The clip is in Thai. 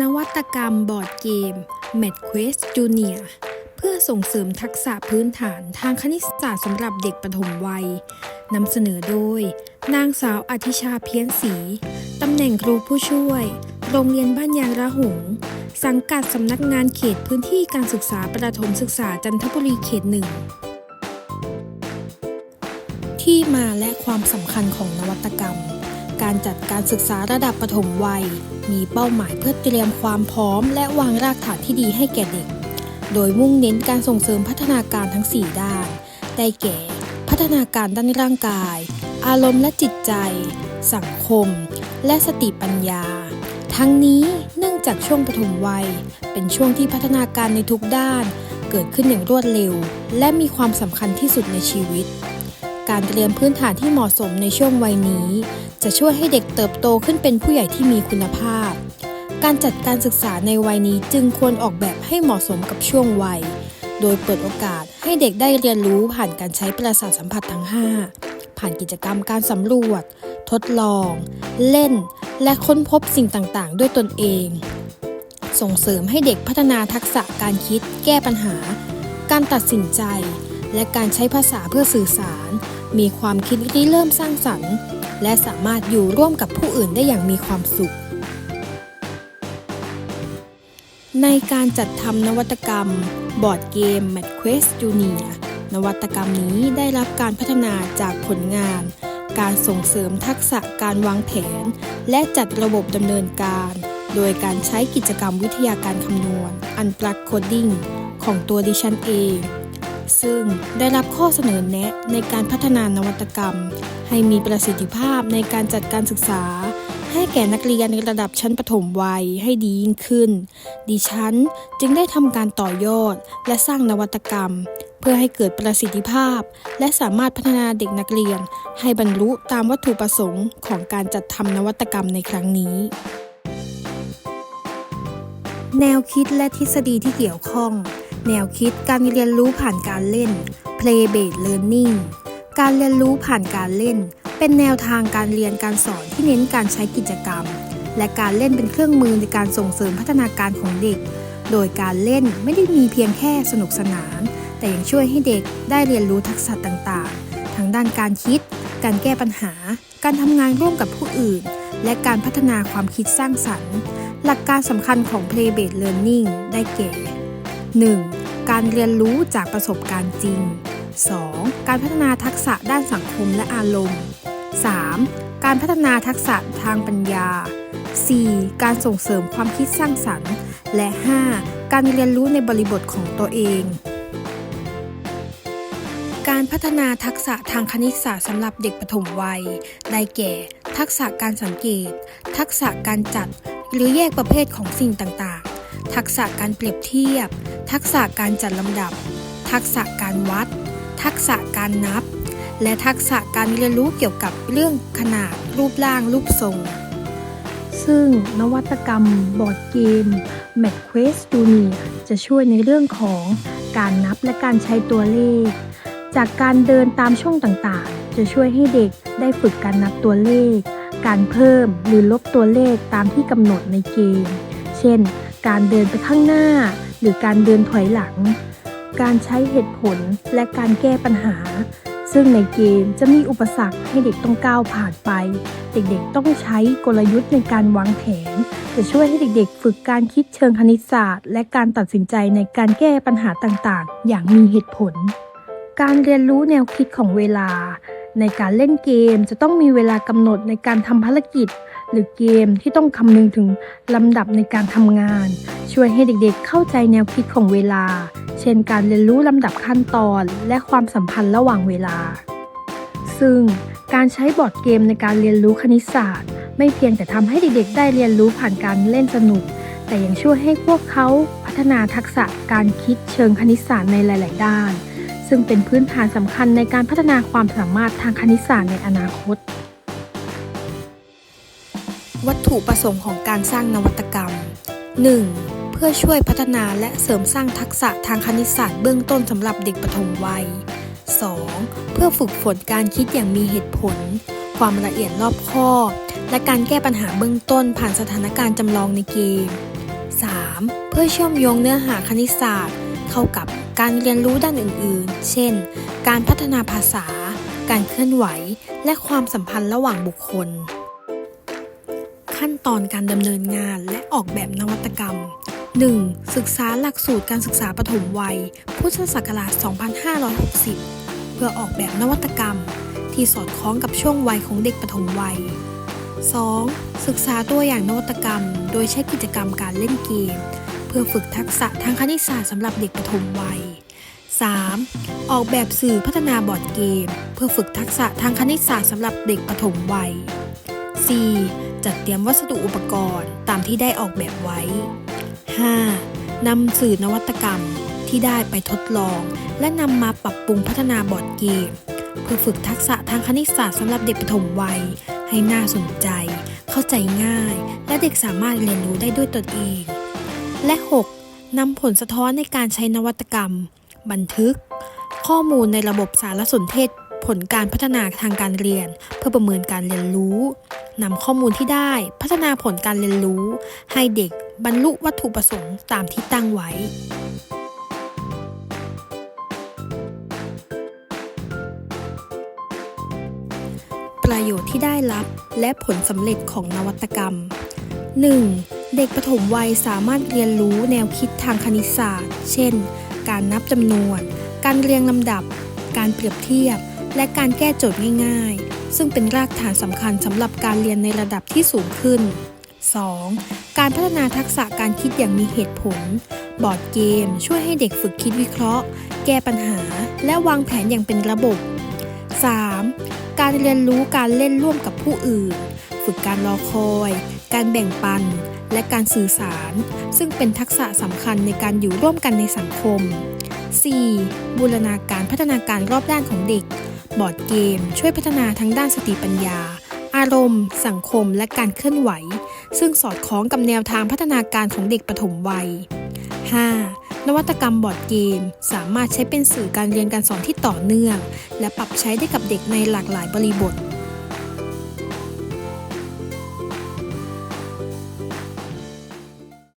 นวัตกรรมบอร์ดเกม m a t Quest Junior เพื่อส่งเสริมทักษะพื้นฐานทางคณิตศาสตร์สำหรับเด็กปฐมวัยนำเสนอโดย นางสาวอธิชาเพี้ยนสีตำแหน่งครูผู้ช่วย โรงเรียนบ้านยางระหง สังกัดสำนักงานเขตพื้นที่การศึกษาประถมศึกษาจันทบุรีเขตหนึ่งที่มาและความสำคัญของนวัตกรรม การจัดการศึกษาระดับปฐมวัย มีเป้าหมายเพื่อเตรียมความพร้อม และวางรากฐานที่ดีให้แก่เด็ก โดยมุ่งเน้นการส่งเสริมพัฒนาการทั้ง 4 ด้าน ได้แก่ พัฒนาการด้านร่างกาย อารมณ์และจิตใจ สังคม และสติปัญญา ทั้งนี้เนื่องจากช่วงปฐมวัย เป็นช่วงที่พัฒนาการในทุกด้าน เกิดขึ้นอย่างรวดเร็ว และมีความสำคัญที่สุดในชีวิต การเตรียมพื้นฐานที่เหมาะสมในช่วงวัยนี้ จะช่วยให้เด็กเติบโตขึ้นเป็นผู้ใหญ่ที่มีคุณภาพ การจัดการศึกษาในวัยนี้จึงควรออกแบบให้เหมาะสมกับช่วงวัย โดยเปิดโอกาสให้เด็กได้เรียนรู้ผ่านการใช้ประสาทสัมผัสทั้ง 5 ผ่านกิจกรรมการสำรวจ ทดลอง เล่น และค้นพบสิ่งต่างๆ ด้วยตนเอง ส่งเสริมให้เด็กพัฒนาทักษะการคิด แก้ปัญหา การตัดสินใจ และการใช้ภาษาเพื่อสื่อสาร มีความคิดที่เริ่มสร้างสรรค์ และสามารถอยู่ร่วมกับผู้อื่นได้อย่างมีความสุข ในการจัดทำนวัตกรรม บอร์ดเกม m a t Quest Junior นวัตกรรมนี้ได้รับการพัฒนาจากผลงาน การส่งเสริมทักษะการวางแผน และจัดระบบดำเนินการ โดยการใช้กิจกรรมวิทยาการคำนวณ Unplug Coding ของตัวดิฉันเอง ซึ่งได้รับข้อเสนอแนะในการพัฒนานวัตกรรม ให้มีประสิทธิภาพในการจัดการศึกษา ให้แก่นักเรียนในระดับชั้นประถมวัยให้ดียิ่งขึ้น ดิฉันจึงได้ทำการต่อยอดและสร้างนวัตกรรม เพื่อให้เกิดประสิทธิภาพ และสามารถพัฒนาเด็กนักเรียน ให้บรรลุตามวัตถุประสงค์ของการจัดทำนวัตกรรมในครั้งนี้แนวคิดและทฤษฎีที่เกี่ยวข้อง แนวคิดการเรียนรู้ผ่านการเล่น play based learning การเรียนรู้ผ่านการเล่น เป็นแนวทางการเรียนการสอนที่เน้นการใช้กิจกรรม และการเล่นเป็นเครื่องมือในการส่งเสริมพัฒนาการของเด็ก โดยการเล่นไม่ได้มีเพียงแค่สนุกสนาน แต่ยังช่วยให้เด็กได้เรียนรู้ทักษะต่างๆ ทั้งด้านการคิด การแก้ปัญหา การทำงานร่วมกับผู้อื่น และการพัฒนาความคิดสร้างสรรค์ หลักการสำคัญของ play based learning ได้แก่ 1. การเรียนรู้จากประสบการณ์จริง 2. การพัฒนาทักษะด้านสังคมและอารมณ์ 3. การพัฒนาทักษะทางปัญญา 4. การส่งเสริมความคิดสร้างสรรค์ และ 5. การเรียนรู้ในบริบทของตัวเอง การพัฒนาทักษะทางคณิตศาสตร์สำหรับเด็กปฐมวัย ได้แก่ ทักษะการสังเกต ทักษะการจัด หรือแยกประเภทของสิ่งต่าง ทักษะการเปรียบเทียบ ทักษะการจัดลำดับ ทักษะการวัด ทักษะการนับ และทักษะการเรียนรู้เกี่ยวกับเรื่องขนาดรูปร่างรูปทรง ซึ่งนวัตกรรมบอร์ดเกม m a t Quest Junior จะช่วยในเรื่องของการนับและการใช้ตัวเลข จากการเดินตามช่องต่างๆ จะช่วยให้เด็กได้ฝึกการนับตัวเลข การเพิ่มหรือลบตัวเลขตามที่กำหนดในเกม เช่น การเดินไปข้างหน้า หรือการเดินถอยหลัง การใช้เหตุผลและการแก้ปัญหา ซึ่งในเกมจะมีอุปสรรคให้เด็กต้องก้าวผ่านไป เด็กๆต้องใช้กลยุทธ์ในการวางแผน จะช่วยให้เด็กๆ ฝึกการคิดเชิงคณิตศาสตร์ และการตัดสินใจในการแก้ปัญหาต่างๆ อย่างมีเหตุผล การเรียนรู้แนวคิดของเวลา ในการเล่นเกมจะต้องมีเวลากำหนดในการทำภารกิจ หรือเกมที่ต้องคำนึงถึงลำดับในการทำงาน ช่วยให้เด็กๆเข้าใจแนวคิดของเวลา เช่นการเรียนรู้ลำดับขั้นตอนและความสัมพันธ์ระหว่างเวลา ซึ่งการใช้บอร์ดเกมในการเรียนรู้คณิตศาสตร์ ไม่เพียงแต่ทำให้เด็กๆ ได้เรียนรู้ผ่านการเล่นสนุก แต่ยังช่วยให้พวกเขาพัฒนาทักษะการคิดเชิงคณิตศาสตร์ในหลาย ๆ ด้าน ซึ่งเป็นพื้นฐานสำคัญในการพัฒนาความสามารถทางคณิตศาสตร์ในอนาคต วัตถุประสงค์ของการสร้างนวัตกรรม 1. เพื่อช่วยพัฒนาและเสริมสร้างทักษะทางคณิตศาสตร์เบื้องต้นสำหรับเด็กปฐมวัย 2. เพื่อฝึกฝนการคิดอย่างมีเหตุผล ความละเอียดรอบคอบและการแก้ปัญหาเบื้องต้นผ่านสถานการณ์จำลองในเกม 3. เพื่อเชื่อมโยงเนื้อหาคณิตศาสตร์ เข้ากับการเรียนรู้ด้านอื่นๆ เช่น การพัฒนาภาษา การเคลื่อนไหว และความสัมพันธ์ระหว่างบุคคล ขั้นตอนการดำเนินงานและออกแบบนวัตกรรม 1. ศึกษาหลักสูตรการศึกษาปฐมวัย พุทธศักราช 2560 เพื่อออกแบบนวัตกรรม ที่สอดคล้องกับช่วงวัยของเด็กปฐมวัย 2. ศึกษาตัวอย่างนวัตกรรม โดยใช้กิจกรรมการเล่นเกม เพื่อฝึกทักษะทางคณิตศาสตร์สำหรับเด็กปฐมวัย 3. ออกแบบสื่อพัฒนาบอร์ดเกม เพื่อฝึกทักษะทางคณิตศาสตร์สำหรับเด็กปฐมวัย 4. จัดเตรียมวัสดุอุปกรณ์ตามที่ได้ออกแบบไว้ 5. นำสื่อนวัตกรรมที่ได้ไปทดลอง และนำมาปรับปรุงพัฒนาบอร์ดเกม เพื่อฝึกทักษะทางคณิตศาสตร์สำหรับเด็กปฐมวัย ให้น่าสนใจ เข้าใจง่าย และเด็กสามารถเรียนรู้ได้ด้วยตนเอง และ 6. นำผลสะท้อนในการใช้นวัตกรรม บันทึก ข้อมูลในระบบสารสนเทศผลการพัฒนาทางการเรียน เพื่อประเมินการเรียนรู้ นำข้อมูลที่ได้พัฒนาผลการเรียนรู้ ให้เด็กบรรลุวัตถุประสงค์ตามที่ตั้งไว้ประโยชน์ที่ได้รับและผลสำเร็จของนวัตกรรม 1. เด็กปฐมวัยสามารถเรียนรู้แนวคิดทางคณิตศาสตร์ เช่น การนับจำนวน การเรียงลำดับ การเปรียบเทียบ และการแก้โจทย์ง่ายๆ ซึ่งเป็นรากฐานสำคัญสำหรับการเรียนในระดับที่สูงขึ้น 2. การพัฒนาทักษะการคิดอย่างมีเหตุผล บอร์ดเกม ช่วยให้เด็กฝึกคิดวิเคราะห์ แก้ปัญหา และวางแผนอย่างเป็นระบบ 3. การเรียนรู้การเล่นร่วมกับผู้อื่น ฝึกการรอคอย การแบ่งปัน และการสื่อสาร ซึ่งเป็นทักษะสำคัญในการอยู่ร่วมกันในสังคม 4. บูรณาการพัฒนาการรอบด้านของเด็ก บอร์ดเกม ช่วยพัฒนาทั้งด้านสติปัญญา อารมณ์ สังคม และการเคลื่อนไหว ซึ่งสอดคล้องกับแนวทางพัฒนาการของเด็กปฐมวัย 5. นวัตกรรมบอร์ดเกม สามารถใช้เป็นสื่อการเรียนการสอนที่ต่อเนื่อง และปรับใช้ได้กับเด็กในหลากหลายบริบท